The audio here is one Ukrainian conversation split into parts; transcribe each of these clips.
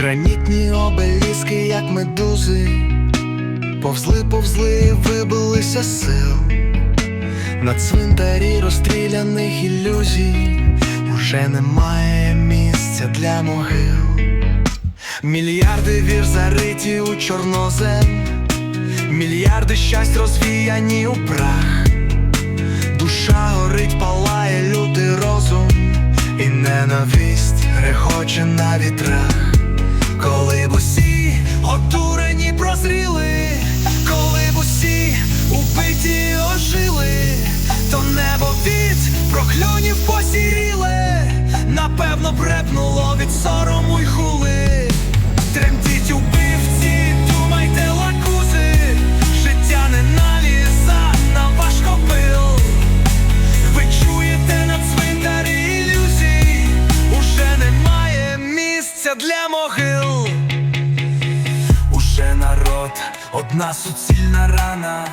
Гранітні обеліски, як медузи, повзли, повзли, і вибилися сил. На цвинтарі розстріляних ілюзій уже немає місця для могил. Мільярди вір зариті у чорнозем, мільярди щастя розвіяні у прах. Душа горить, палає лютий розум, і ненависть рехоче на вітрах. Посіріле, напевно, брепнуло від сорому й хули. Тремтіть убивці, думайте лакузи, життя не наліза на ваш копил. Ви чуєте на цвинтарі ілюзій, уже немає місця для могил. Уже народ, одна суцільна рана,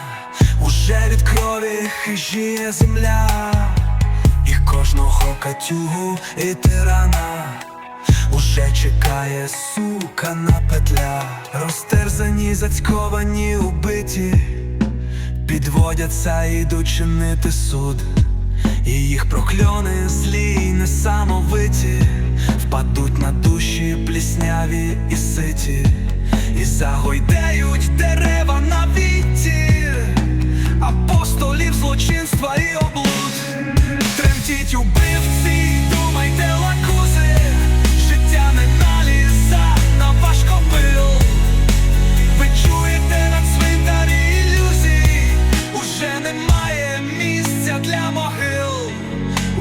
уже від крові хижіє земля, кожного катюгу і тирана. Уже чекає сука на петля, розтерзані, зацьковані, убиті, підводяться, ідуть чинити суд, і їх прокльони злі й несамовиті, впадуть на душі плісняві і ситі, і загойдеють дерева убивці, думайте лакузи, життя не наліза на ваш копил. Ви чуєте на цвинтарі ілюзій, уже немає місця для могил,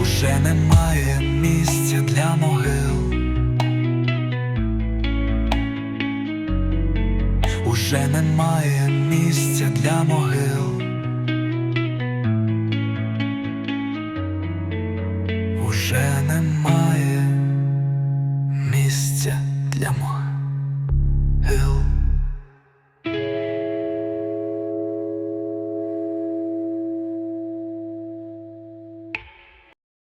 уже немає місця для могил. Уже немає місця для могил. Уже немає місця для могил.